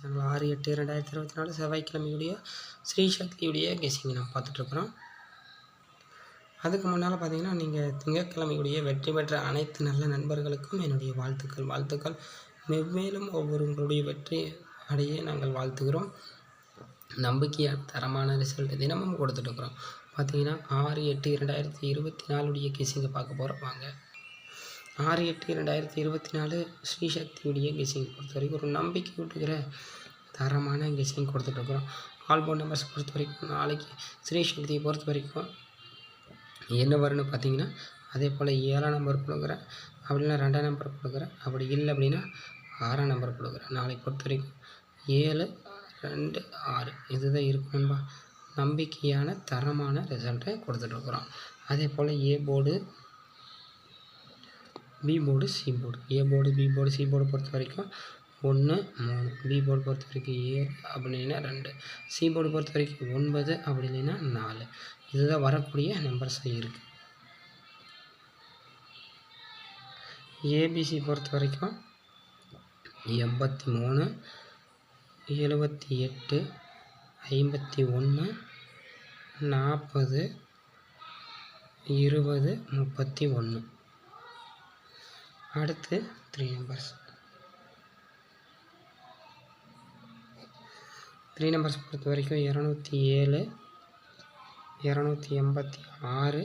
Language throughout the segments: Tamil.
சேனல் ஆறு எட்டு ரெண்டாயிரத்தி இருபத்தி நாலு செவ்வாய்க்கிழமையுடைய ஸ்ரீசக்தியுடைய கெஸிங் நம்ம பார்த்துட்ருக்குறோம் அதுக்கு முன்னால் பார்த்தீங்கன்னா நீங்கள் திங்கட்கிழமையுடைய வெற்றி பெற்ற அனைத்து நல்ல நண்பர்களுக்கும் என்னுடைய வாழ்த்துக்கள். வாழ்த்துக்கள். மென்மேலும் ஒவ்வொருவங்களுடைய வெற்றி அடைய நாங்கள் வாழ்த்துகிறோம். நம்பிக்கையான தரமான ரிசல்ட் தினமும் கொடுத்துட்ருக்குறோம் பார்த்தீங்கன்னா ஆறு எட்டு இரண்டாயிரத்தி இருபத்தி நாலுடைய கெஸிங்கை பார்க்க போகிறோம் வாங்க. ஆறு எட்டு ரெண்டாயிரத்தி இருபத்தி நாலு ஸ்ரீசக்தியுடைய கெஸிங். பொறுத்த வரைக்கும் ஒரு நம்பிக்கை விட்டுக்கிற தரமான கெஸிங் கொடுத்துட்ருக்குறோம். ஆல்போன் நம்பர்ஸ் பொறுத்த வரைக்கும் நாளைக்கு ஸ்ரீசக்தியை பொறுத்த வரைக்கும் என்ன வரும்னு பார்த்தீங்கன்னா அதே போல் ஏழாம் நம்பர் கொடுக்குறேன். அப்படி ரெண்டாம் நம்பர் கொடுக்குறேன். அப்படி இல்லை அப்படின்னா ஆறாம் நம்பர் கொடுக்குறேன். நாளைக்கு பொறுத்த வரைக்கும் ஏழு ரெண்டு ஆறு இதுதான் இருக்கணும்பா நம்பிக்கையான தரமான ரிசல்ட்டை கொடுத்துட்ருக்குறோம். அதே போல் A board B board C board A board B board C board பொறுத்த வரைக்கும் ஒன்று மூணு. பி போர்டு பொறுத்த வரைக்கும் ஏழு அப்படி இல்லைன்னா ரெண்டு. சி போர்டு பொறுத்த வரைக்கும் ஒன்பது அப்படி இல்லைன்னா நாலு. இதுதான் வரக்கூடிய நம்பர்ஸாக இருக்குது ஏபிசி பொறுத்த வரைக்கும் எண்பத்தி மூணு எழுபத்தி எட்டு ஐம்பத்தி ஒன்று நாற்பது இருபது முப்பத்தி ஒன்று. அடுத்து த்ரீ நம்பர்ஸ் த்ரீ நம்பர்ஸ் பொறுத்த வரைக்கும் இரநூத்தி ஏழு இரநூத்தி எண்பத்தி ஆறு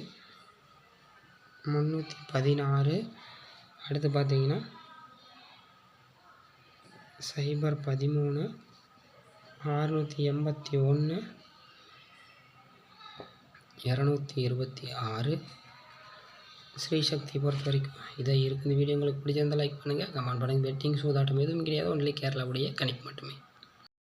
முந்நூற்றி பதினாறு. அடுத்து பார்த்தீங்கன்னா சைபர் பதிமூணு அறுநூற்றி எண்பத்தி ஒன்று இரநூத்தி இருபத்தி ஆறு. ஸ்ரீசக்தி பொறுத்த வரைக்கும். இதை இருக்குது. இந்த வீடியோ உங்களுக்கு பிடிச்சிருந்தால் லைக் பண்ணுங்கள் கமெண்ட் பண்ணுங்கள் பெட்டிங் சூதாட்டம் எதுவும் கிடையாது ஒன்லி கேரளாவுடைய கணிப்பு மட்டுமே.